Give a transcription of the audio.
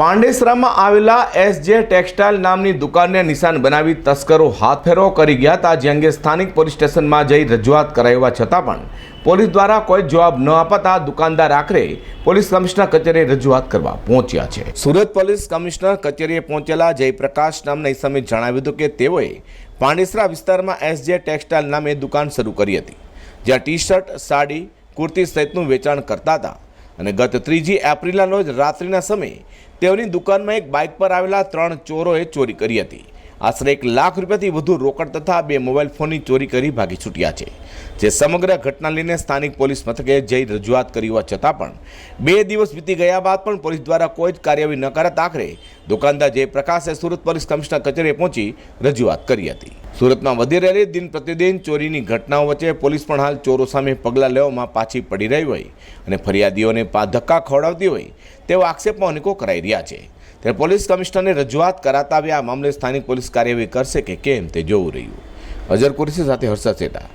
પાંડેસરામાં આવેલા SJ textile નામની દુકાનને નિશાન બનાવી તસ્કરો હાથફેરો કરી ગયા હતા, જે અંગે સ્થાનિક પોલીસ સ્ટેશનમાં જઈ રજૂઆત કરાવવા છતાં પણ પોલીસ દ્વારા કોઈ જવાબ ન અપાતા દુકાનદાર આખરે પોલીસ કમિશનર કચેરીએ રજૂઆત કરવા પહોંચ્યા છે. સુરત પોલીસ કમિશનર કચેરીએ પહોંચેલા જયપ્રકાશ નામના ઇસમે જણાવ્યું હતું કે તેઓએ પાંડેસરા વિસ્તારમાં એસજે ટેક્સટાઇલ નામે દુકાન શરૂ કરી હતી, જ્યાં ટી શર્ટ સાડી, કુર્તી સહિતનું વેચાણ કરતા હતા. અને ગત ત્રીજી એપ્રિલના રોજ રાત્રિના સમયે તેઓની દુકાનમાં એક બાઇક પર આવેલા ત્રણ ચોરોએ ચોરી કરી હતી. આશરે એક લાખ રૂપિયાથી વધુ રોકડ તથા બે મોબાઈલ ફોનની ચોરી કરી ભાગી છૂટ્યા છે. જે સમગ્ર ઘટના લઈને સ્થાનિક પોલીસ મથકે જઈ રજૂઆત કરી હોવા છતાં પણ બે દિવસ વીતી ગયા બાદ પણ પોલીસ દ્વારા કોઈ જ કાર્યવાહી ન કરતા આખરે દુકાનદાર જયપ્રકાશે સુરત પોલીસ કમિશનર કચેરીએ પહોંચી રજૂઆત કરી હતી. સુરતમાં વધી રહેલી દિન પ્રતિદિન ચોરીની ઘટનાઓ વચ્ચે પોલીસ પણ હાલ ચોરો સામે પગલાં લેવામાં પાછી પડી રહી હોય અને ફરિયાદીઓને પા ધક્કા ખવડાવતી હોય તેવો આક્ષેપો અનેકો કરાઈ રહ્યા છે. ત્યારે પોલીસ કમિશનરને રજૂઆત કરાતા હવે આ મામલે સ્થાનિક પોલીસ કાર્યવાહી કરશે કે કેમ તે જોવું રહ્યું. અજર કુરેશી સાથે હર્ષદ સેટા.